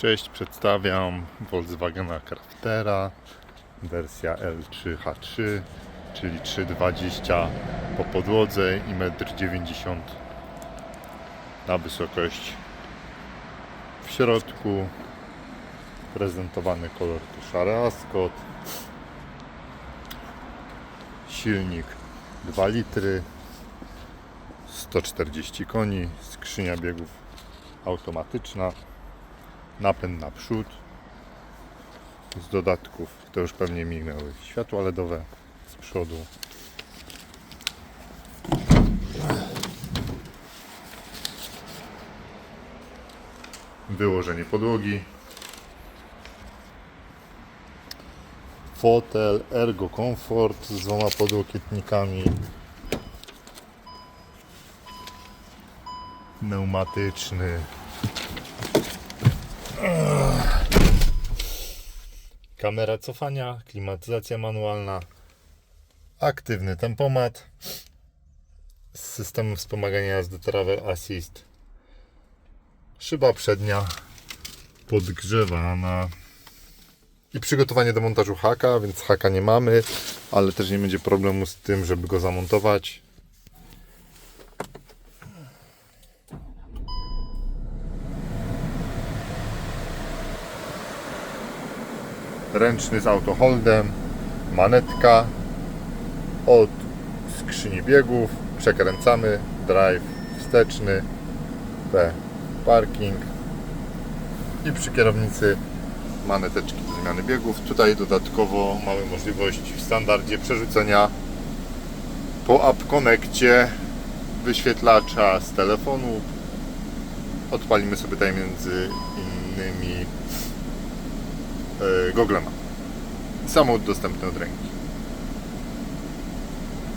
Cześć, przedstawiam Volkswagena Craftera wersja L3H3 czyli 3,20 po podłodze i 1,90 m na wysokość. W środku prezentowany kolor to szary Ascot silnik 2 litry 140 koni skrzynia biegów automatyczna napęd naprzód. Z dodatków to już pewnie mignęły światła LEDowe z przodu. Wyłożenie podłogi. Fotel ergo comfort z dwoma podłokietnikami. Pneumatyczny kamera cofania, klimatyzacja manualna, aktywny tempomat z systemem wspomagania jazdy Travel Assist, szyba przednia podgrzewana i przygotowanie do montażu haka, więc haka nie mamy, ale też nie będzie problemu z tym, żeby go zamontować. Ręczny z autoholdem, manetka od skrzyni biegów, przekręcamy, drive wsteczny, P parking i przy kierownicy maneteczki do zmiany biegów. Tutaj dodatkowo mamy możliwość w standardzie przerzucenia po App Connectie wyświetlacza z telefonu. Odpalimy sobie tutaj między innymi e, Google Map. Samochód dostępny od ręki.